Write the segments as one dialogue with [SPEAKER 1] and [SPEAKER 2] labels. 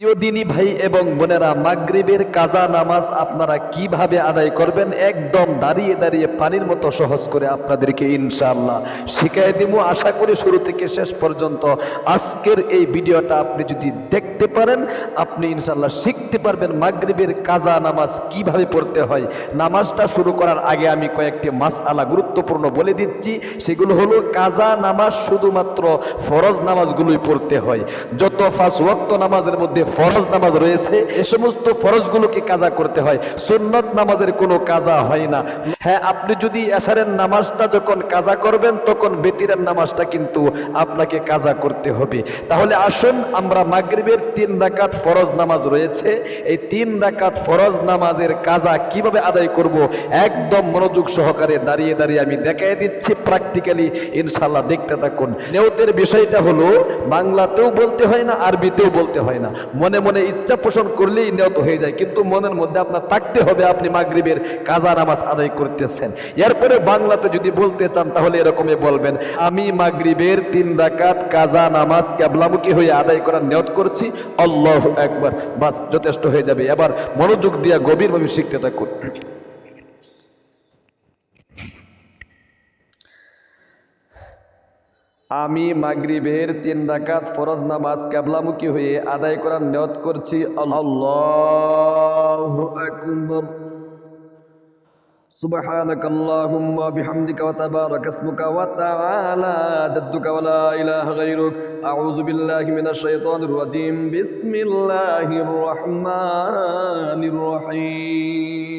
[SPEAKER 1] দিনী ভাই এবং বোনেরা, মাগরিবের কাজা নামাজ আপনারা কীভাবে আদায় করবেন? একদম দাঁড়িয়ে দাঁড়িয়ে পানির মতো সহজ করে আপনাদেরকে ইনশাআল্লাহ শিখাই দিব। আশা করি শুরু থেকে শেষ পর্যন্ত আজকের এই ভিডিওটা আপনি যদি দেখতে পারেন, আপনি ইনশাআল্লাহ শিখতে পারবেন মাগরিবের কাজা নামাজ কীভাবে পড়তে হয়। নামাজটা শুরু করার আগে আমি কয়েকটি মাস আলা গুরুত্বপূর্ণ বলে দিচ্ছি। সেগুলো হলো কাজা নামাজ শুধুমাত্র ফরজ নামাজগুলোই পড়তে হয়। যত ফাঁস ওয়াক্ত নামাজের মধ্যে ফরজ নামাজ রয়েছে, এ সমস্ত ফরজগুলোকে কাজা করতে হয়। সুন্নত নামাজের কোনো কাজা হয় না। হ্যাঁ আপনি যদি এশারের নামাজটা যখন কাজা করবেন, তখন বেতিরের নামাজটা কিন্তু আপনাকে কাজা করতে হবে। তাহলে আসুন, আমরা মাগরিবের তিন রাকাত ফরজ নামাজ রয়েছে। এই তিন রাকাত ফরজ নামাজের কাজা কীভাবে আদায় করব? একদম মনোযোগ সহকারে দাঁড়িয়ে দাঁড়িয়ে আমি দেখাই দিচ্ছি প্র্যাকটিক্যালি ইনশাল্লাহ দেখতে থাকুন। নেওতের বিষয়টা হলো, বাংলাতেও বলতে হয় না, আরবিতেও বলতে হয় না। মনে মনে ইচ্ছা পোষণ করলেই নিয়ত হয়ে যায়। কিন্তু মনের মধ্যে আপনার থাকতে হবে, আপনি মাগরিবের কাজা নামাজ আদায় করতেছেন। এরপরে বাংলাতে যদি বলতে চান, তাহলে এরকমই বলবেন, আমি মাগরিবের তিন রাকাত কাজা নামাজ ক্যাবলামুখী হয়ে আদায় করার নিয়ত করছি। আল্লাহ একবার বাস, যথেষ্ট হয়ে যাবে। এবার মনোযোগ দিয়া গভীরভাবে শিখতে থাকুন। আমি মাগরিবের তিন রাকাত ফরজ নামাজ ক্যাবলামুখী হয়ে আদায় করার নিয়ত করছি আল্লাহু আকবার سبحانك اللهم وبحمدك وتبارك اسمك وتعالى جدك ولا إله غيرك أعوذ بالله من الشيطان الرجيم بسم الله الرحمن الرحيم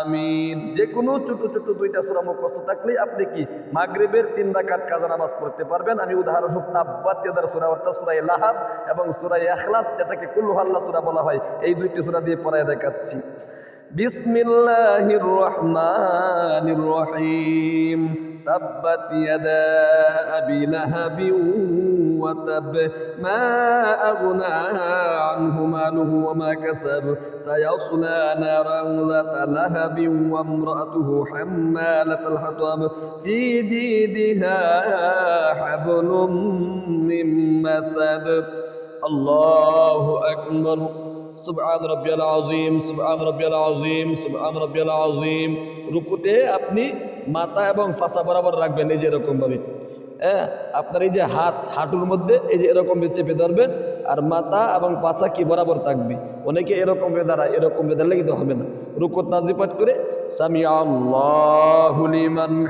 [SPEAKER 1] আমিন। যে কোনো ছোট ছোট দুইটা সুরা মুখস্থ থাকলে আপনি কি মাগরিবের তিন রাকাত কাজা নামাজ পড়তে পারবেন? আমি উদাহরণস্বরূপ তাব্বাত ইয়াদার সূরা অর্থাৎ সুরাই লাহাব এবং সুরাই ইখলাস, যেটাকে কুল্লু আল্লাহ সূরা বলা হয়, এই দুইটি সূরা দিয়ে পড়ায় দেখাচ্ছি। বিসমিল্লাহির রহমানির রহিম। تبت يدا أبي لهب وتب ما أغنى عنه ماله وما كسب سيصلى نارا ذات لهب وامرأته حمالة الحطب في جيدها حبل من مسد الله أكبر سبحان ربي العظيم سبحان ربي العظيم سبحان ربي العظيم রুকুতে আপনি মাথা এবং ফাঁসা বরাবর রাখবেন, এই যে এরকমভাবে। হ্যাঁ আপনার এই যে হাত, হাঁটুর মধ্যে এই যে এরকম চেপে ধরবেন, আর মাথা এবং পাশা কি বরাবর থাকবে? অনেকে এরকম দাঁড়ায় এরকম বেদারলে কিন্তু হবে না। রুকত নাজি পাঠ করে সামি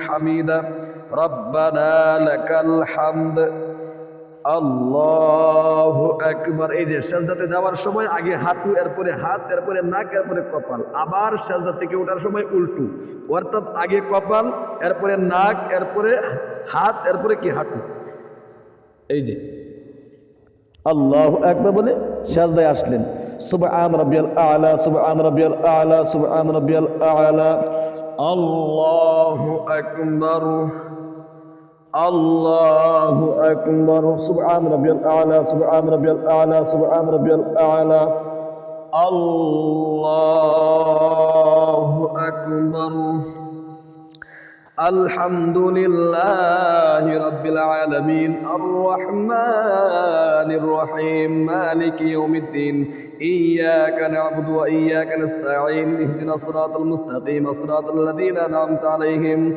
[SPEAKER 1] হামিদা, রব্বানা হামদ। আল্লাহ একবার এই যে সাজদাতে যাওয়ার সময় আগে হাঁটু, এরপরে হাত, এরপরে নাক, এরপরে কপাল। আবার সাজদা থেকে ওঠার সময় উল্টু। অর্থাৎ আগে কপাল, এরপরে নাক, এরপরে হাত, এরপরে কি হাঁটু। এই যে আল্লাহ একবার বলে সাজদায় আসলেন। সুবহান রাব্বিয়াল আলা, সুবহান রাব্বিয়াল আলা, সুবহান রাব্বিয়াল আলা। আল্লাহু আকবার। الله أكبر سبحان ربي الأعلى سبحان ربي الأعلى سبحان ربي الأعلى الله أكبر الحمد لله رب العالمين الرحمن الرحيم مالك يوم الدين إياك نعبد وإياك نستعين اهدنا الصراط المستقيم صراط الذين أنعمت عليهم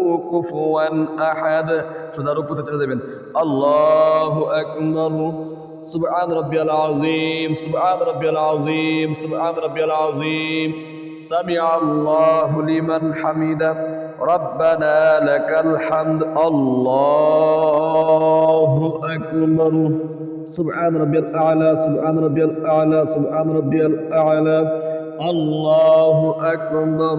[SPEAKER 1] কুফুয়ান আহাদ সোজা রুকুতে চলে যাবেন আল্লাহু আকবার সুবহান রাব্বিয়াল আযীম সুবহান রাব্বিয়াল আযীম সুবহান রাব্বিয়াল আযীম সামিআ আল্লাহু লিমান হামিদা ربنا لك الحمد الله أكبر سبحان ربي الأعلى سبحان ربي الأعلى سبحان ربي الأعلى الله أكبر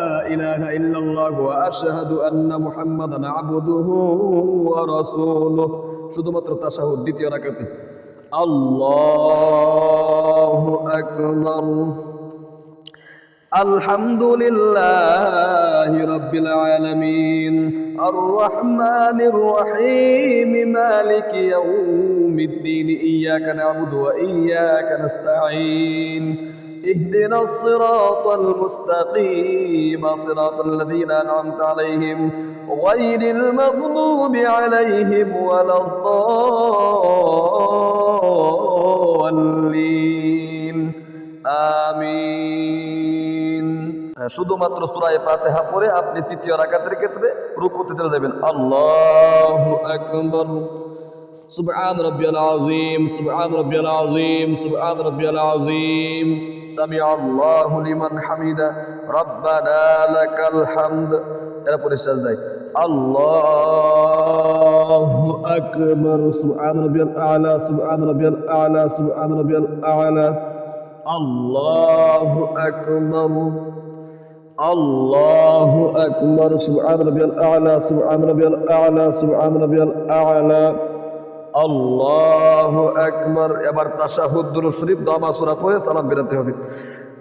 [SPEAKER 1] إله إلا الله وأشهد أن محمدا عبده ورسوله শুধুমাত্র তাশাহুদ দ্বিতীয় রাকাতে আল্লাহু আকবার الحمد لله رب العالمين الرحمن الرحيم مالك يوم الدين إياك نعبد وإياك نستعين اهدنا الصراط المستقيم صراط الذين أنعمت عليهم غير المغضوب عليهم ولا الضالين আমিন হ্যাঁ, শুধুমাত্র সূরা ফাতিহা পড়ে আপনি তৃতীয় রাকাতের ক্ষেত্রে রুকুতে চলে যাবেন আল্লাহু আকবার سبحان ربي العظيم سبحان ربي العظيم سبحان ربي العظيم سمع الله لمن حمده ربنا لك الحمد এরপরে সাজদায় আল্লাহু আকবার সুবহান রাব্বিয়াল আলা সুবহান রাব্বিয়াল আলা সুবহান রাব্বিয়াল আলা আল্লাহু আকবার الله أكبر سبحان ربي الأعلى سبحان ربي الأعلى سبحان ربي الأعلى الله أكبر এবার তাশাহুদ দুরূদ শরীফ দমা সূরা পড়ে সালাম বেরাতে হবে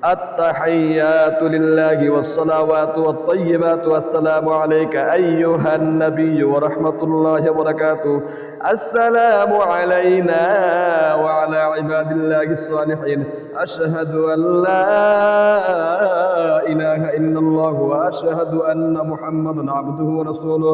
[SPEAKER 1] التحيات لله والصلوات والطيبات والسلام عليك أيها النبي ورحمة الله وبركاته السلام علينا وعلى عباد الله الصالحين أشهد أن لا إله إلا الله وأشهد أن محمدا عبده ورسوله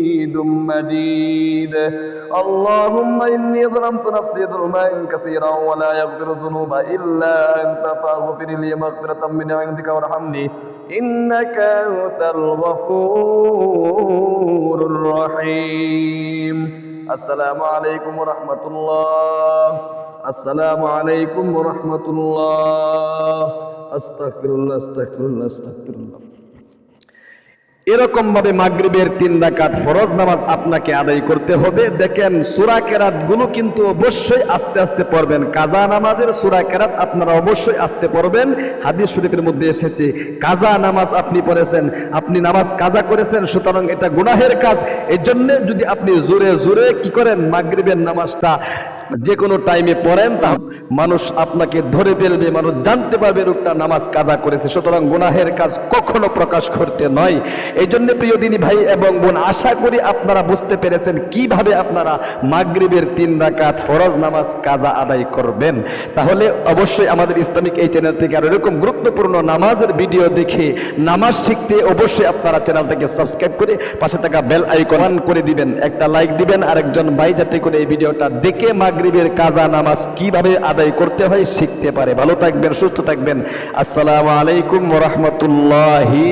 [SPEAKER 1] مجيد اللهم إني ظلمت نفسي ظلما كثيرا ولا يغفر الذنوب إلا أنت فاغفر لي مغفرة من عندك وارحمني إنك أنت الغفور الرحيم السلام عليكم ورحمة الله السلام عليكم ورحمة الله أستغفر الله أستغفر الله أستغفر الله এরকম ভাবে মাগরিবের তিন রাকাত ফরজ নামাজ আপনাকে আদায় করতে হবে। দেখেন, সুরা কেরাতগুলো কিন্তু অবশ্যই আস্তে আস্তে পড়বেন। কাজা নামাজের সুরা কেরাত আপনারা অবশ্যই আস্তে পড়বেন। হাদিস শরীফের মধ্যে এসেছে, কাজা নামাজ আপনি পড়েছেন, আপনি নামাজ কাজা করেছেন, সুতরাং এটা গুনাহের কাজ। এই জন্য যদি আপনি জোরে জোরে কি করেন, মাগরিবের নামাজটা যে কোনো টাইমে পড়েন তা মানুষ আপনাকে ধরে ফেলবে, মানুষ জানতে পারবে লোকটা নামাজ কাজা করেছে। সুতরাং গুনাহের কাজ কখনো প্রকাশ করতে নয়। এই জন্য প্রিয় দিনী ভাই এবং বোন, আশা করি আপনারা বুঝতে পেরেছেন কীভাবে আপনারা মাগরিবের তিন রাকাত ফরজ নামাজ কাজা আদায় করবেন। তাহলে অবশ্যই আমাদের ইসলামিক এই চ্যানেল থেকে আর এরকম গুরুত্বপূর্ণ নামাজের ভিডিও দেখে নামাজ শিখতে অবশ্যই আপনারা চ্যানেলটাকে সাবস্ক্রাইব করে পাশে থাকা বেল আইকন করে দিবেন। একটা লাইক দিবেন আর একজন ভাই যাতে করে এই ভিডিওটা দেখে মাগরিবের কাজা নামাজ কীভাবে আদায় করতে হয় শিখতে পারে। ভালো থাকবেন, সুস্থ থাকবেন। আসসালামু আলাইকুম ওরহমতুল্লাহি